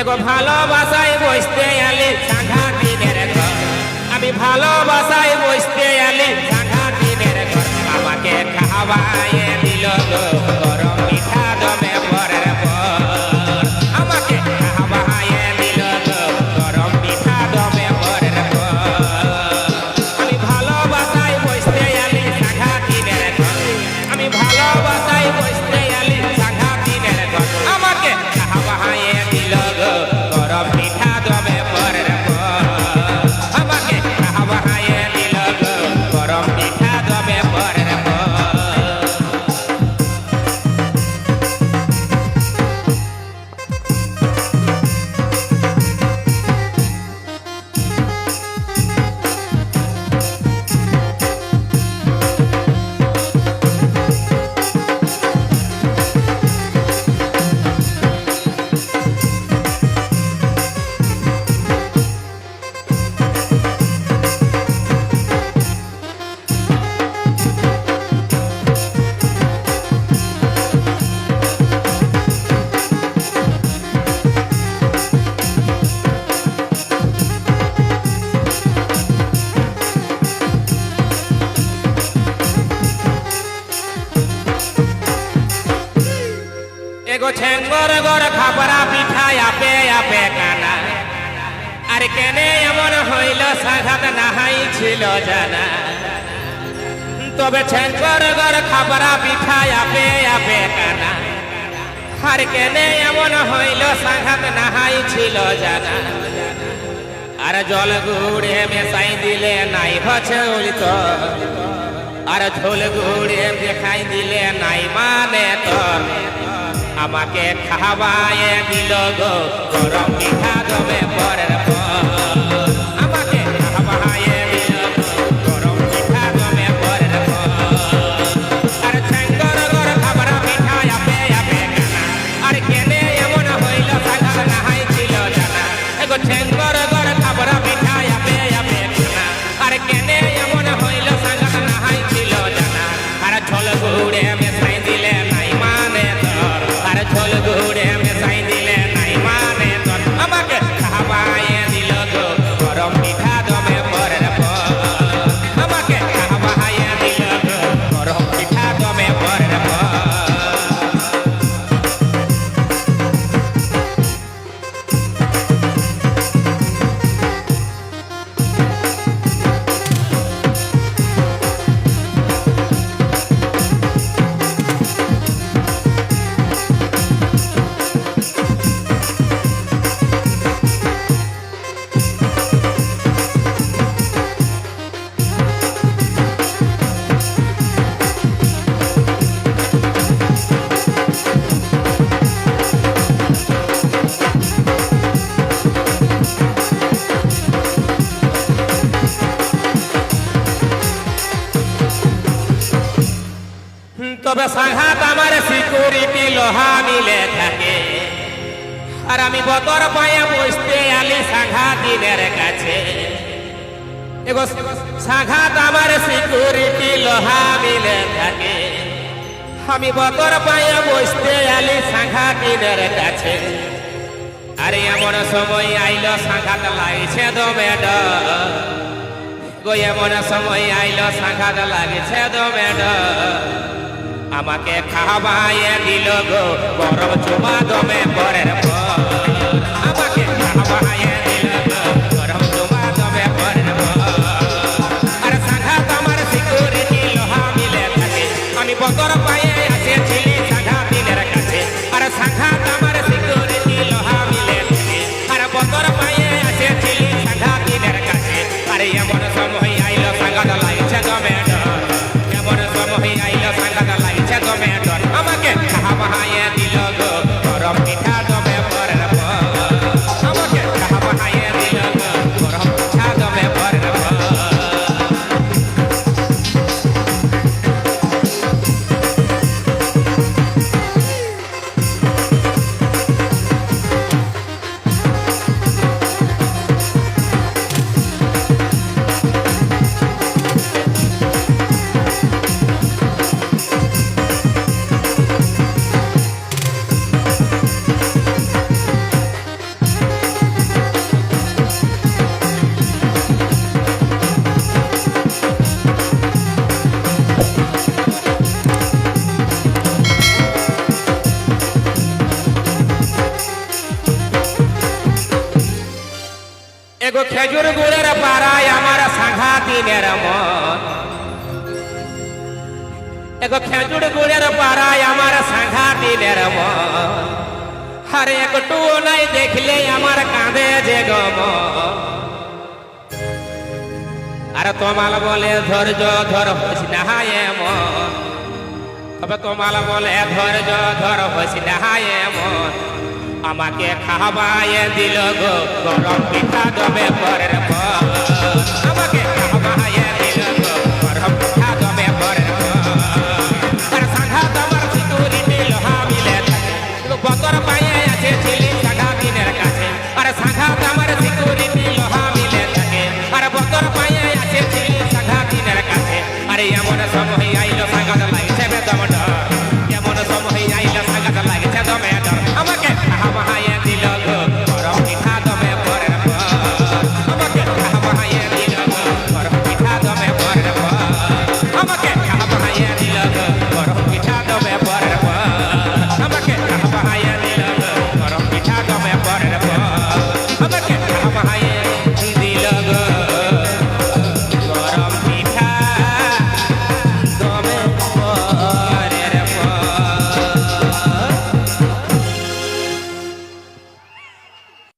এগো ভালোবাসায় বসতে আলি সাংঘাতিকের ঘর। আমি ভালোবাসায় বসতে আলি সাংঘাতিকের ঘর। আমাকে খাওয়ায় দিল গরম মিঠা দমে গরম মিঠা দমে আমি আলি আমি ভালোবাসায় মিঠা ছেঙ্গর গর খাপরা পিঠা আপে আপে কানা। আর কেনে এমন হইল, সাঘাত নাহাই ছিল জানা। তবে ছেঙ্গর গর খাপরা পিঠা আপে আপে কানা। আর কেনে এমন হইল, সাঘাত নাহাই ছিল জানা। আর জল গুড়ে মেশাই দিলে নাই হচ্ছে উলিত। আর ঝোল গুড়ে দেখাই দিলে নাই মানে তোর আমাকে খাওয়ায় দিল গো। গরম পিঠা দমে পরের তবে সাঘাত আমার সিকিউরিটি লোহা মিলে থাকে। আর আমি বতর পায়ে বসতে আলি সাঘাতিনের কাছে। এগো সাঘাত আমার সিকিউরিটি লোহা মিলে থাকে। আমি বতর পায়ে বসতে আলি সাঘাতিনের কাছে। আরে এমন সময় আইল সাঘাত লাগছে দমে গো, এমন সময় আইল সাঘাত লাগছে দমে আমাকে খাওয়াইয়া দিল গো গরম চুমা দমে পরের পর এগো খেজুর গুড়ের পাড়ায় আমার সাঘা মন এগো খেজুর গুড়ের পাড়ায় আমার সাঘা মন আরে একটু নাই দেখলে আমার কাঁদে যে গম। আর তোমাল বলে ধৈর্য ধর হইস না এমন। তবে তোমাল বলে ধৈর্য ধর হইস না এমন। আমাকে খাওয়ায় দিল গো গরম পিঠা দবে পরের পর আমাকে খাওয়ায়